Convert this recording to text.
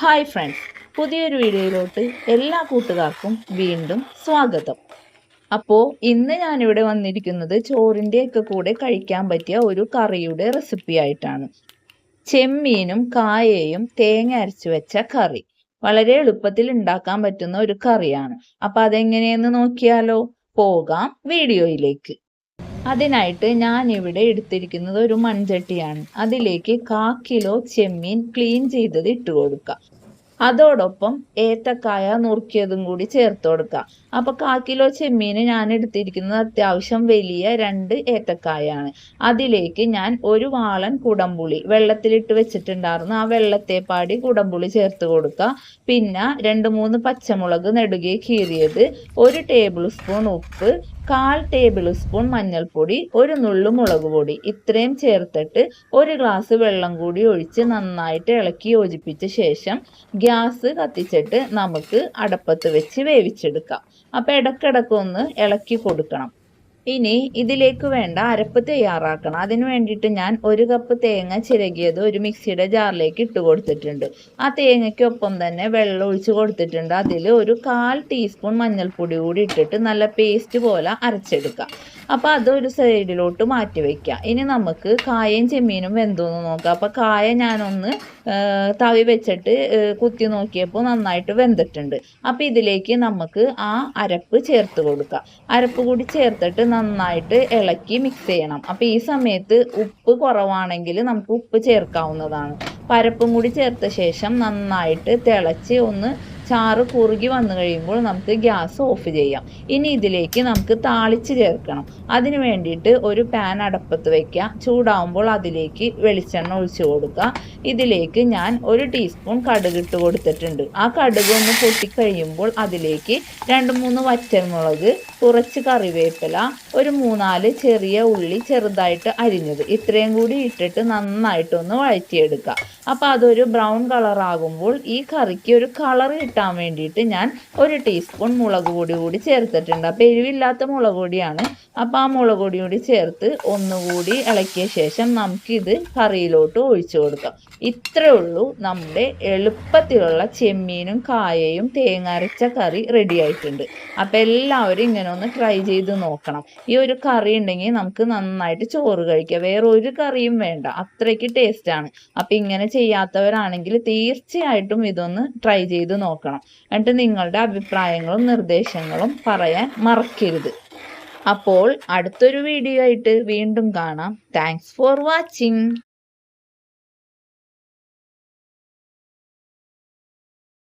Hi friends പുതിയൊരു വീഡിയോയിലോട്ട് എല്ലാ കൂട്ടുകാർക്കും വീണ്ടും സ്വാഗതം. അപ്പോൾ ഇന്ന് ഞാനിവിടെ വന്നിരിക്കുന്നത് ചോറിന്റെയൊക്കെ കൂടെ കഴിക്കാൻ പറ്റിയ ഒരു കറിയുടെ റെസിപ്പി ആയിട്ടാണ്. ചെമ്മീനും കായയും തേങ്ങ അരച്ചു വെച്ച കറി. വളരെ എളുപ്പത്തിൽ ഉണ്ടാക്കാൻ പറ്റുന്ന ഒരു കറിയാണ്. അപ്പം അതെങ്ങനെയെന്ന് നോക്കിയാലോ? പോകാം വീഡിയോയിലേക്ക്. അതിനായിട്ട് ഞാൻ ഇവിടെ എടുത്തിരിക്കുന്നത് ഒരു മൺചട്ടിയാണ്. അതിലേക്ക് കാ കിലോ ചെമ്മീൻ ക്ലീൻ ചെയ്തത് ഇട്ട് കൊടുക്കുക അതോടൊപ്പം ഏത്തക്കായ നുറുക്കിയതും കൂടി ചേർത്ത് കൊടുക്കുക അപ്പൊ കാ കിലോ ചെമ്മീന് ഞാൻ എടുത്തിരിക്കുന്നത് അത്യാവശ്യം വലിയ രണ്ട് ഏത്തക്കായാണ്. അതിലേക്ക് ഞാൻ ഒരു വാളൻ കുടംപുളി വെള്ളത്തിലിട്ട് വെച്ചിട്ടുണ്ടായിരുന്നു. ആ വെള്ളത്തെ പാടി കുടംപുളി ചേർത്ത് കൊടുക്കുക പിന്നെ രണ്ട് മൂന്ന് പച്ചമുളക് നെടുകെ കീറിയത് ഒരു ടേബിൾ സ്പൂൺ ഉപ്പ് കാൽ ടേബിൾ സ്പൂൺ മഞ്ഞൾപ്പൊടി ഒരു നുള്ളു മുളക് പൊടി. ഇത്രയും ചേർത്തിട്ട് ഒരു ഗ്ലാസ് വെള്ളം കൂടി ഒഴിച്ച് നന്നായിട്ട് ഇളക്കി യോജിപ്പിച്ച ശേഷം കത്തിച്ചിട്ട് നമുക്ക് അടപ്പത്ത് വെച്ച് വേവിച്ചെടുക്കാം. അപ്പോൾ ഇടക്കിടക്ക് ഒന്ന് ഇളക്കി കൊടുക്കണം. ഇനി ഇതിലേക്ക് വേണ്ട അരപ്പ് തയ്യാറാക്കണം. അതിന് വേണ്ടിയിട്ട് ഞാൻ ഒരു കപ്പ് തേങ്ങ ചിരകിയത് ഒരു മിക്സിയുടെ ജാറിലേക്ക് ഇട്ട് കൊടുത്തിട്ടുണ്ട്. ആ തേങ്ങയ്ക്കൊപ്പം തന്നെ വെള്ളം ഒഴിച്ച് കൊടുത്തിട്ടുണ്ട്. അതിൽ ഒരു കാൽ ടീസ്പൂൺ മഞ്ഞൾപ്പൊടി കൂടി ഇട്ടിട്ട് നല്ല പേസ്റ്റ് പോലെ അരച്ചെടുക്കുക അപ്പോൾ അതൊരു സൈഡിലോട്ട് മാറ്റി വയ്ക്കുക ഇനി നമുക്ക് കായയും ചെമ്മീനും വെന്തോന്ന് നോക്കാം. അപ്പോൾ കായ ഞാനൊന്ന് തവി വെച്ചിട്ട് കുത്തി നോക്കിയപ്പോൾ നന്നായിട്ട് വെന്തിട്ടുണ്ട്. അപ്പോൾ ഇതിലേക്ക് നമുക്ക് ആ അരപ്പ് ചേർത്ത് കൊടുക്കാം. അരപ്പ് കൂടി ചേർത്തിട്ട് നന്നായിട്ട് ഇളക്കി മിക്സ് ചെയ്യണം. അപ്പോൾ ഈ സമയത്ത് ഉപ്പ് കുറവാണെങ്കിൽ നമുക്ക് ഉപ്പ് ചേർക്കാവുന്നതാണ്. പരപ്പും കൂടി ചേർത്ത ശേഷം നന്നായിട്ട് തിളച്ച് ഒന്ന് ചാറ് കുറുകി വന്നു കഴിയുമ്പോൾ നമുക്ക് ഗ്യാസ് ഓഫ് ചെയ്യാം. ഇനി ഇതിലേക്ക് നമുക്ക് താളിച്ച് ചേർക്കണം. അതിന് വേണ്ടിയിട്ട് ഒരു പാൻ അടപ്പത്ത് വയ്ക്കുക ചൂടാവുമ്പോൾ അതിലേക്ക് വെളിച്ചെണ്ണ ഒഴിച്ചു കൊടുക്കുക. ഇതിലേക്ക് ഞാൻ ഒരു ടീസ്പൂൺ കടുക് ഇട്ട് കൊടുത്തിട്ടുണ്ട്. ആ കടുക് ഒന്ന് പൊട്ടിക്കഴിയുമ്പോൾ അതിലേക്ക് രണ്ട് മൂന്ന് വറ്റൽമുളക് കുറച്ച് കറിവേപ്പില ഒരു മൂന്നാൽ ചെറിയ ഉള്ളി ചെറുതായിട്ട് അരിഞ്ഞത്. ഇത്രയും കൂടി ഇട്ടിട്ട് നന്നായിട്ടൊന്ന് വഴറ്റിയെടുക്കുക. അപ്പോൾ അതൊരു ബ്രൗൺ കളറാകുമ്പോൾ ഈ കറിക്ക് ഒരു കളർ കിട്ടാൻ വേണ്ടിയിട്ട് ഞാൻ ഒരു ടീസ്പൂൺ മുളക് പൊടി കൂടി ചേർത്തിട്ടുണ്ട്. അപ്പോൾ എരിവില്ലാത്ത മുളക് പൊടിയാണ്. അപ്പോൾ ആ മുളക് പൊടി കൂടി ചേർത്ത് ഒന്നുകൂടി ഇളക്കിയ ശേഷം നമുക്കിത് കറിയിലോട്ട് ഒഴിച്ചു കൊടുക്കാം. ഇത്രയേ ഉള്ളൂ. നമ്മുടെ എളുപ്പത്തിലുള്ള ചെമ്മീനും കായയും തേങ്ങ അരച്ച കറി റെഡി ആയിട്ടുണ്ട്. അപ്പോൾ എല്ലാവരും ഇങ്ങനെ ഒന്ന് ട്രൈ ചെയ്ത് നോക്കണം. ഈ ഒരു കറി ഉണ്ടെങ്കിൽ നമുക്ക് നന്നായിട്ട് ചോറ് കഴിക്കാം. വേറെ ഒരു കറിയും വേണ്ട. അത്രയ്ക്ക് ടേസ്റ്റാണ് അപ്പം ഇങ്ങനെ ചെയ്യാത്തവരാണെങ്കിൽ തീർച്ചയായിട്ടും ഇതൊന്ന് ട്രൈ ചെയ്ത് നോക്കണം. എന്നിട്ട് നിങ്ങളുടെ അഭിപ്രായങ്ങളും നിർദ്ദേശങ്ങളും പറയാൻ മറക്കരുത്. അപ്പോൾ അടുത്തൊരു വീഡിയോ ആയിട്ട് വീണ്ടും കാണാം. Thanks for watching